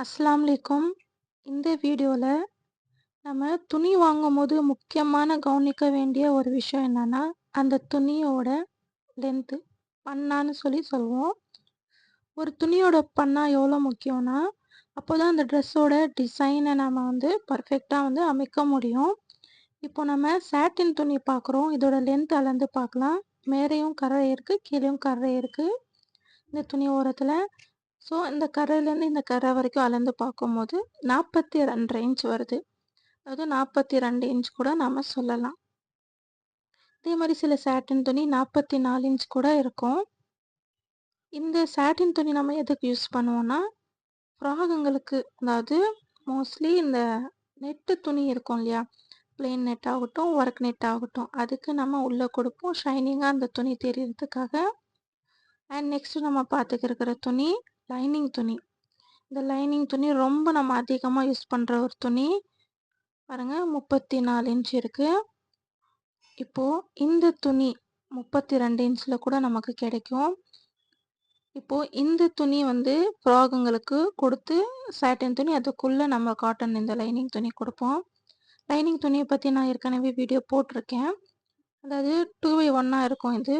அஸ்ஸலாமு இந்த வீடியோவில் நம்ம துணி வாங்கும்போது முக்கியமான கவனிக்க வேண்டிய ஒரு விஷயம் என்னென்னா அந்த துணியோட லென்த்து பண்ணான்னு சொல்லி சொல்லுவோம் ஒரு துணியோட பண்ணா எவ்வளோ முக்கியம்னா அப்போ தான் அந்த ட்ரெஸ்ஸோட டிசைனை நம்ம வந்து பர்ஃபெக்டாக வந்து அமைக்க முடியும். இப்போ நம்ம சாட்டின் துணி பார்க்குறோம் இதோட லென்த் அளந்து பார்க்கலாம் மேலேயும் கரை இருக்குது கீழேயும் கரை இருக்குது இந்த துணி ஓரத்தில் ஸோ இந்த கரையிலேருந்து இந்த கரை வரைக்கும் அளந்து பார்க்கும்போது நாற்பத்தி ரெண்டரை இன்ச் வருது. அதாவது நாற்பத்தி ரெண்டு இன்ச் கூட நாம் சொல்லலாம். இதே மாதிரி சில சாட்டின் துணி நாற்பத்தி நாலு இன்ச் கூட இருக்கும். இந்த சாட்டின் துணி நம்ம எதுக்கு யூஸ் பண்ணுவோம்னா ஃப்ராகுங்களுக்கு அதாவது மோஸ்ட்லி இந்த நெட்டு துணி இருக்கும் இல்லையா? பிளெயின் நெட் ஆகட்டும் ஒர்க் நெட் ஆகட்டும் அதுக்கு நம்ம உள்ளே கொடுப்போம். ஷைனிங்காக அந்த துணி தெரியறதுக்காக. அண்ட் நெக்ஸ்ட்டு நம்ம பார்த்துக்கிருக்கிற துணி லைனிங் துணி. இந்த லைனிங் துணி ரொம்ப நம்ம அதிகமாக யூஸ் பண்ணுற ஒரு துணி. பாருங்கள் முப்பத்தி நாலு இன்ச் இருக்குது இப்போது இந்த துணி முப்பத்தி ரெண்டு இன்ச்சில் கூட நமக்கு கிடைக்கும். இப்போது இந்த துணி வந்து ஃப்ராகுங்களுக்கு கொடுத்து சாட்டின் துணி அதுக்குள்ளே நம்ம காட்டன் இந்த லைனிங் துணி கொடுப்போம். லைனிங் துணியை பற்றி நான் ஏற்கனவே வீடியோ போட்டிருக்கேன். அதாவது டூ பை ஒன்னாக இருக்கும் இது.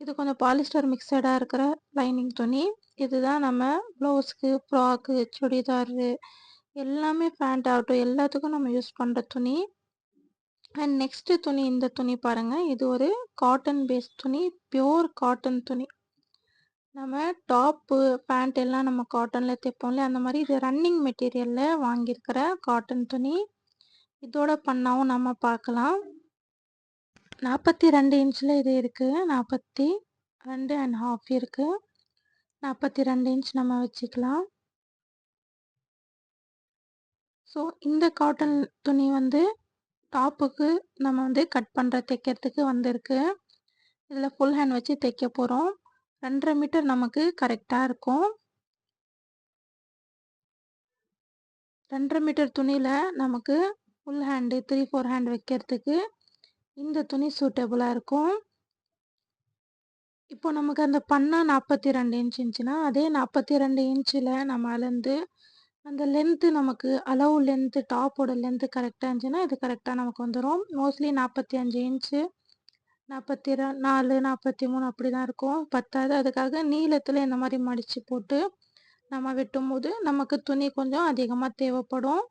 இது கொஞ்சம் பாலிஸ்டர் மிக்சடாக இருக்கிற லைனிங் துணி. இதுதான் நம்ம ப்ளவுஸ்க்கு ஃப்ராக்கு சுடிதாரு எல்லாமே பேண்ட் ஆகட்டும் எல்லாத்துக்கும் நம்ம யூஸ் பண்ணுற துணி. அண்ட் நெக்ஸ்ட்டு துணி இந்த துணி பாருங்கள் இது ஒரு காட்டன் பேஸ் துணி பியோர் காட்டன் துணி. நம்ம டாப்பு பேண்ட் எல்லாம் நம்ம காட்டனில் தைப்போம்ல அந்த மாதிரி இது ரன்னிங் மெட்டீரியலில் வாங்கியிருக்கிற காட்டன் துணி. இதோட பண்ணாவும் நம்ம பார்க்கலாம். நாற்பத்தி ரெண்டு இன்ச்சில் இது இருக்குது நாற்பத்தி ரெண்டு அண்ட் ஹாஃப் இருக்குது நாற்பத்தி ரெண்டு இன்ச் நம்ம வச்சுக்கலாம். ஸோ இந்த காட்டன் துணி வந்து டாப்புக்கு நம்ம வந்து கட் பண்ணுற தைக்கிறதுக்கு வந்திருக்கு. இதில் ஃபுல் ஹேண்ட் வச்சு தைக்க போகிறோம் ரெண்டரை மீட்டர் நமக்கு கரெக்டாக இருக்கும். ரெண்டரை மீட்டர் துணியில் நமக்கு full hand three four hand வைக்கிறதுக்கு இந்த துணி சூட்டபுளாக இருக்கும். இப்போ நமக்கு அந்த பண்ணா நாற்பத்தி ரெண்டு இன்ச் இருந்துச்சுன்னா அதே நாற்பத்தி ரெண்டு இன்ச்சில் நம்ம அளந்து அந்த லென்த்து நமக்கு அளவு லென்த்து டாப்போட லென்த்து கரெக்டாக இருந்துச்சுன்னா இது கரெக்டாக நமக்கு வந்துடும் மோஸ்ட்லி நாற்பத்தி அஞ்சு இன்ச்சு நாற்பத்தி ரெ நாலு நாற்பத்தி மூணு அப்படி தான் இருக்கும். பத்தாது. அதுக்காக நீளத்தில் இந்த மாதிரி மடித்து போட்டு நம்ம வெட்டும் போது நமக்கு துணி கொஞ்சம் அதிகமாக தேவைப்படும்.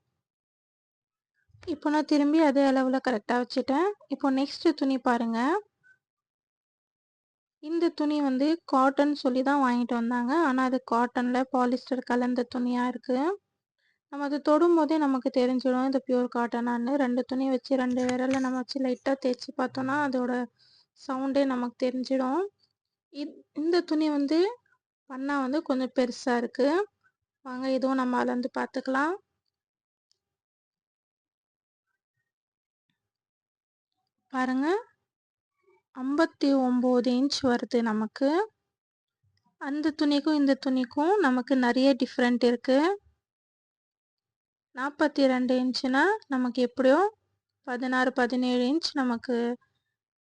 இப்போ நான் திரும்பி அதே அளவில் கரெக்டாக வச்சுட்டேன். இப்போ நெக்ஸ்ட்டு துணி பாருங்கள் இந்த துணி வந்து காட்டன் சொல்லி தான் வாங்கிட்டு வந்தாங்க. ஆனால் அது காட்டனில் பாலிஸ்டர் கலந்த துணியாக இருக்குது நம்ம அது தொடும்போதே நமக்கு தெரிஞ்சிடும் இது பியூர் காட்டனான்னு ரெண்டு துணி வச்சு ரெண்டு விரலில் நம்ம வச்சு லைட்டாக தேய்ச்சி பார்த்தோன்னா அதோட சவுண்டே நமக்கு தெரிஞ்சிடும். இந்த துணி வந்து பண்ணால் வந்து கொஞ்சம் பெருசாக இருக்குது வாங்க இதுவும் நம்ம அளந்து பார்த்துக்கலாம். பாருங்க. ஐம்பத்தி ஒம்பது இன்ச் வருது நமக்கு. அந்த துணிக்கும் இந்த துணிக்கும் நமக்கு நிறைய டிஃப்ரெண்ட் இருக்குது நாற்பத்தி ரெண்டு இன்ச்சுனா நமக்கு எப்படியோ பதினாறு பதினேழு இன்ச் நமக்கு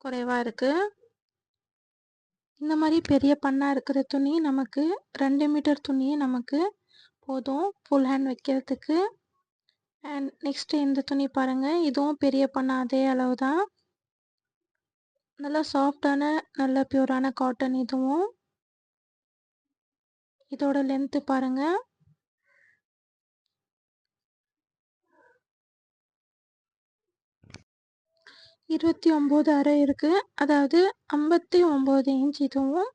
குறைவாக இருக்குது இந்த மாதிரி பெரிய பண்ணா இருக்கிற துணி நமக்கு ரெண்டு மீட்டர் துணி நமக்கு போதும் ஃபுல் ஹேண்ட் வைக்கிறதுக்கு. அண்ட் நெக்ஸ்ட்டு இந்த துணி பாருங்கள் இதுவும் பெரிய பண்ணா அதே அளவு தான் நல்லா சாஃப்டான நல்ல பியூரான காட்டன் இதுவும். இதோட லென்த்து பாருங்கள் இருபத்தி ஒம்பது அரை இருக்குது அதாவது ஐம்பத்தி ஒம்பது இன்ச் இதுவும்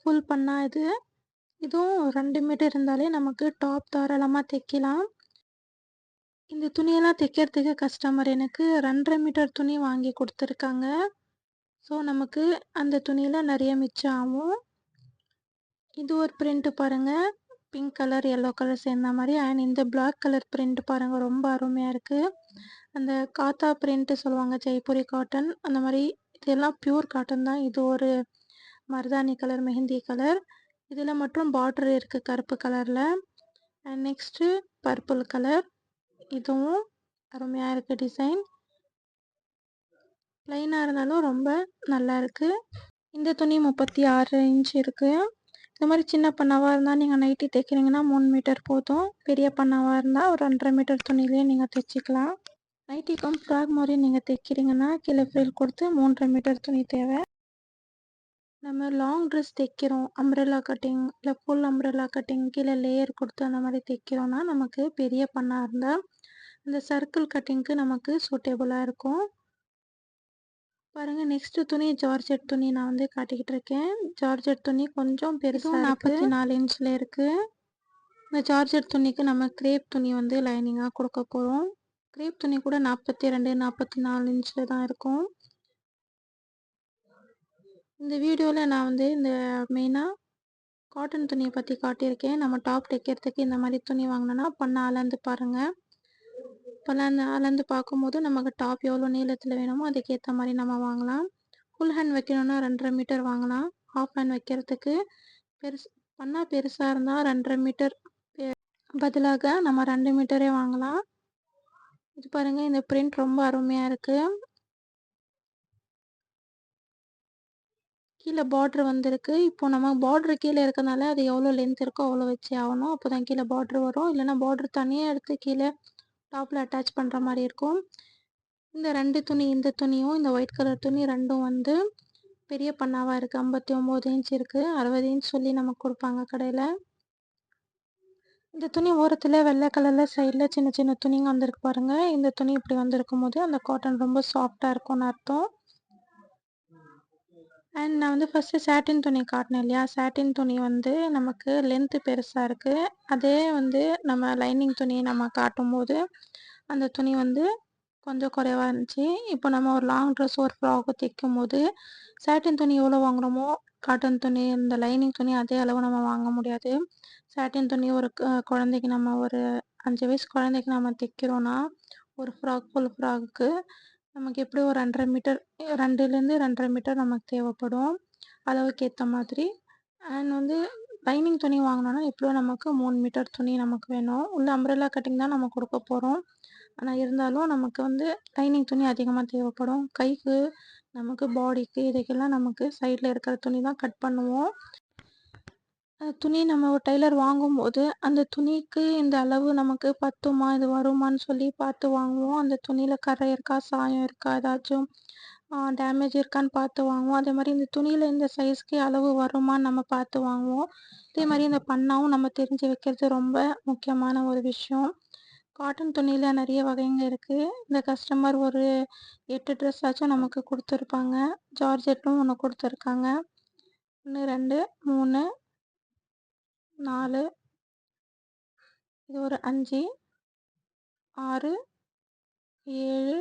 ஃபுல் பண்ணா இது. இதுவும் ரெண்டு மீட்டர் இருந்தாலே நமக்கு டாப் தாராளமாக தைக்கலாம். இந்த துணியெல்லாம் தைக்கிறதுக்கு கஸ்டமர் எனக்கு ரெண்டரை மீட்டர் துணி வாங்கி கொடுத்துருக்காங்க. ஸோ நமக்கு அந்த துணியில் நிறைய மிச்சம் ஆகும். இது ஒரு பிரிண்ட்டு பாருங்கள் பிங்க் கலர் எல்லோ கலர் சேர்ந்த மாதிரி. அண்ட் இந்த பிளாக் கலர் பிரிண்ட் பாருங்கள் ரொம்ப அருமையாக இருக்குது அந்த காத்தா பிரிண்ட்டு சொல்லுவாங்க. ஜெய்ப்பூரி காட்டன் அந்த மாதிரி இதெல்லாம் பியூர் காட்டன் தான். இது ஒரு மருதாணி கலர் மெஹந்தி கலர் இதில் மட்டும் பார்டர் இருக்குது கருப்பு கலரில் அண்ட் நெக்ஸ்ட்டு பர்பிள் கலர் இதுவும் அருமையாக இருக்குது டிசைன் ப்ளைனாக இருந்தாலும் ரொம்ப நல்லா இருக்குது இந்த துணி முப்பத்தி ஆறு இன்ச் இருக்குது இந்த மாதிரி சின்ன பண்ணாவாக இருந்தால் நீங்கள் நைட்டி தைக்கிறீங்கன்னா மூணு மீட்டர் போதும். பெரிய பண்ணாவாக இருந்தால் ஒரு ரெண்டரை மீட்டர் துணிலேயே நீங்கள் தைச்சிக்கலாம். நைட்டிக்கும் ஃப்ராக் மாதிரி நீங்கள் தைக்கிறீங்கன்னா கீழே ஃப்ரில் கொடுத்து மூன்றரை மீட்டர் துணி தேவை. நம்ம லாங் ட்ரெஸ் தைக்கிறோம். அம்ப்ரெல்லா கட்டிங் இல்லை ஃபுல் அம்ப்ரெல்லா கட்டிங் கீழே லேயர் கொடுத்து அந்த மாதிரி தைக்கிறோன்னா நமக்கு பெரிய பண்ணாக இருந்தால் அந்த சர்க்கிள் கட்டிங்க்கு நமக்கு சூட்டபுளாக இருக்கும். பாருங்கள் நெக்ஸ்ட்டு துணி ஜார்ஜெட் துணி நான் வந்து காட்டிக்கிட்டு இருக்கேன். ஜார்ஜெட் துணி கொஞ்சம் பெருசாக நாற்பத்தி நாலு இன்ச்சில் இருக்குது இந்த ஜார்ஜெட் துணிக்கு நம்ம கிரேப் துணி வந்து லைனிங்காக கொடுக்க போகிறோம் கிரேப் துணி கூட நாற்பத்தி ரெண்டு நாற்பத்தி நாலு இன்ச்சில் தான் இருக்கும். இந்த வீடியோவில் நான் வந்து இந்த மெயினாக காட்டன் துணியை பற்றி காட்டியிருக்கேன். நம்ம டாப் தைக்கிறதுக்கு இந்த மாதிரி துணி வாங்கினோன்னா பண்ண அளந்து பாருங்கள் இப்போலாம் அளந்து பார்க்கும்போது நமக்கு டாப் எவ்வளோ நீளத்தில் வேணுமோ அதுக்கேற்ற மாதிரி நம்ம வாங்கலாம். ஃபுல் ஹேண்ட் வைக்கணும்னா ரெண்டரை மீட்டர் வாங்கலாம். ஹாஃப் ஹேண்ட் வைக்கிறதுக்கு பெருசு பண்ணால் பெருசாக இருந்தால் ரெண்டரை மீட்டர் பதிலாக நம்ம ரெண்டு மீட்டரே வாங்கலாம். இது பாருங்கள் இந்த பிரிண்ட் ரொம்ப அருமையாக இருக்குது கீழே பார்ட்ரு வந்திருக்கு. இப்போ நம்ம பார்ட்ரு கீழே இருக்கனால அது எவ்வளோ லென்த் இருக்கோ அவ்வளோ வச்சே ஆகணும். அப்போ தான் கீழே பார்ட்ரு வரும். இல்லைனா பார்ட்ரு தனியாக எடுத்து கீழே டாப்பில் அட்டாச் பண்ணுற மாதிரி இருக்கும். இந்த ரெண்டு துணி இந்த துணியும் இந்த ஒயிட் கலர் துணி ரெண்டும் வந்து பெரிய பண்ணாவாக இருக்குது ஐம்பத்தி ஒம்பது இன்ச் இருக்குது அறுபது இன்ச் சொல்லி நமக்கு கொடுப்பாங்க கடையில். இந்த துணி ஓரத்தில் வெள்ளை கலரில் சைடில் சின்ன சின்ன துணிங்க வந்திருக்கு பாருங்கள் இந்த துணி இப்படி வந்திருக்கும் போது அந்த காட்டன் ரொம்ப சாஃப்டாக இருக்கும்னு அர்த்தம். அண்ட் நான் வந்து ஃபஸ்ட்டு சாட்டின் துணி காட்டினேன் இல்லையா? சாட்டின் துணி வந்து நமக்கு லென்த்து பெருசாக இருக்குது அதே வந்து நம்ம லைனிங் துணி நம்ம காட்டும்போது அந்த துணி வந்து கொஞ்சம் குறைவாக இருந்துச்சு. இப்போ நம்ம ஒரு லாங் ட்ரெஸ் ஒரு ஃப்ராக்கு தைக்கும் போது சாட்டின் துணி எவ்வளோ வாங்குகிறோமோ காட்டன் துணி இந்த லைனிங் துணி அதே அளவு நம்ம வாங்க முடியாது. சாட்டின் துணி ஒரு குழந்தைக்கு நம்ம ஒரு அஞ்சு வயசு குழந்தைக்கு நம்ம தைக்கிறோன்னா ஒரு ஃப்ராக் ஃபுல் ஃப்ராக்கு நமக்கு எப்படி ஒரு ரெண்டரை மீட்டர் ரெண்டுலேருந்து ரெண்டரை மீட்டர் நமக்கு தேவைப்படும். அளவுக்கு ஏற்ற மாதிரி. அண்ட் வந்து லைனிங் துணி வாங்கினோன்னா எப்படியும் நமக்கு மூணு மீட்டர் துணி நமக்கு வேணும். உள்ள அம்ப்ரெல்லா கட்டிங் தான் நம்ம கொடுக்க போகிறோம் ஆனால் இருந்தாலும் நமக்கு வந்து லைனிங் துணி அதிகமாக தேவைப்படும். கைக்கு நமக்கு பாடிக்கு இதுக்கெல்லாம் நமக்கு சைடில் இருக்கிற துணி தான் கட் பண்ணுவோம். துணி நம்ம ஒரு டெய்லர் வாங்கும்போது அந்த துணிக்கு இந்த அளவு நமக்கு பத்துமா இது வருமான்னு சொல்லி பார்த்து வாங்குவோம். அந்த துணியில் கரை இருக்கா சாயம் இருக்கா ஏதாச்சும் டேமேஜ் இருக்கான்னு பார்த்து வாங்குவோம். அதே மாதிரி இந்த துணியில் இந்த சைஸ்க்கு அளவு வருமான்னு நம்ம பார்த்து வாங்குவோம். அதே மாதிரி இந்த பண்ணாவும் நம்ம தெரிஞ்சு வைக்கிறது ரொம்ப முக்கியமான ஒரு விஷயம். காட்டன் துணியில் நிறைய வகைங்க இருக்குது இந்த கஸ்டமர் ஒரு எட்டு ட்ரெஸ் ஆச்சும் நமக்கு கொடுத்துருப்பாங்க. ஜார்ஜெட்டும் ஒன்று கொடுத்துருக்காங்க. ஒன்று ரெண்டு மூணு நாலு. இது ஒரு அஞ்சு. ஆறு. ஏழு.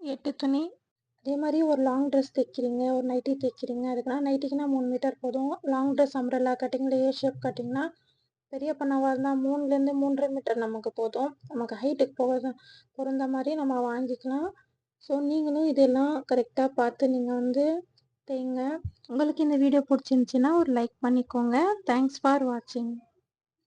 எட்டு துணி. அதே மாதிரி ஒரு லாங் ட்ரெஸ் தைக்கிறீங்க ஒரு நைட்டி தைக்கிறீங்க. அதுக்குன்னா நைட்டிக்குனா மூணு மீட்டர் போதும். லாங் ட்ரெஸ் அம்ரல்லா கட்டிங்கில் ஏ ஷேப் கட்டிங்னா பெரிய பண்ணவாக இருந்தால் மூணுலேருந்து மூன்றரை மீட்டர் நமக்கு போதும். நமக்கு ஹைட்டுக்கு போக பொருந்த மாதிரி நம்ம வாங்கிக்கலாம். ஸோ நீங்களும் இதெல்லாம் கரெக்டாக பார்த்து நீங்கள் வந்து தேங்க. உங்களுக்கு இந்த வீடியோ பிடிச்சிருந்துச்சின்னா ஒரு லைக் பண்ணிக்கோங்க. தேங்க்ஸ் ஃபார் வாட்சிங்